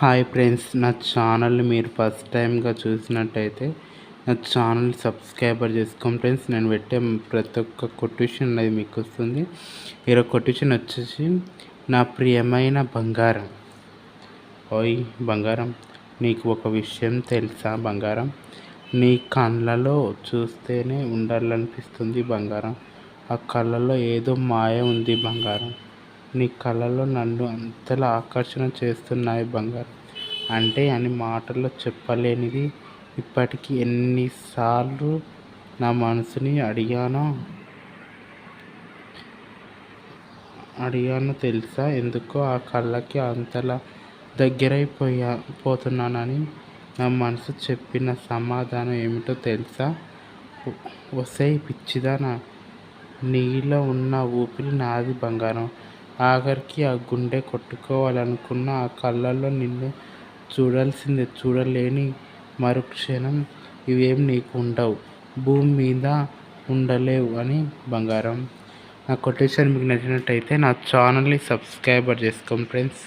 Hi friends నా ఛానల్ని మీరు ఫస్ట్ టైంగా చూసినట్టయితే నా ఛానల్ సబ్స్క్రైబర్ చేసుకోండి ఫ్రెండ్స్ నేను పెట్టే ప్రతి ఒక్క కొటేషన్ అనేది మీకు వస్తుంది. ఈరోజు కొటేషన్ వచ్చేసి నా ప్రియమైన బంగారం. ఓయ్ బంగారం నీకు ఒక విషయం తెలుసా బంగారం? నీ కళ్ళలో చూస్తేనే ఉండాలనిపిస్తుంది బంగారం. ఆ కళ్ళలో ఏదో మాయ ఉంది బంగారం. నీ కళలు నన్ను అంతలా ఆకర్షణ చేస్తున్నాయి బంగారం. అంటే అని మాటల్లో చెప్పలేనిది. ఇప్పటికీ ఎన్నిసార్లు నా మనసుని అడిగానో? అడిగాను తెలుసా? ఎందుకో ఆ కళ్ళకి అంతలా దగ్గరైపోయా పోతున్నానని నా మనసు చెప్పిన సమాధానం ఏమిటో తెలుసా? వసే పిచ్చిదానా నీలో ఉన్న ఊపిరి నాది బంగారం. ఆఖరికి ఆ గుండె కొట్టుకోవాలనుకున్న ఆ కళ్ళల్లో నిన్ను చూడాల్సిందే చూడలేని మరుక్షణం ఇవేం నీకు ఉండవు. భూమి మీద ఉండలేవు అని బంగారం. నా కొటేషన్ మీకు నచ్చినట్టయితే నా ఛానల్ని సబ్స్క్రైబర్ చేసుకోండి ఫ్రెండ్స్.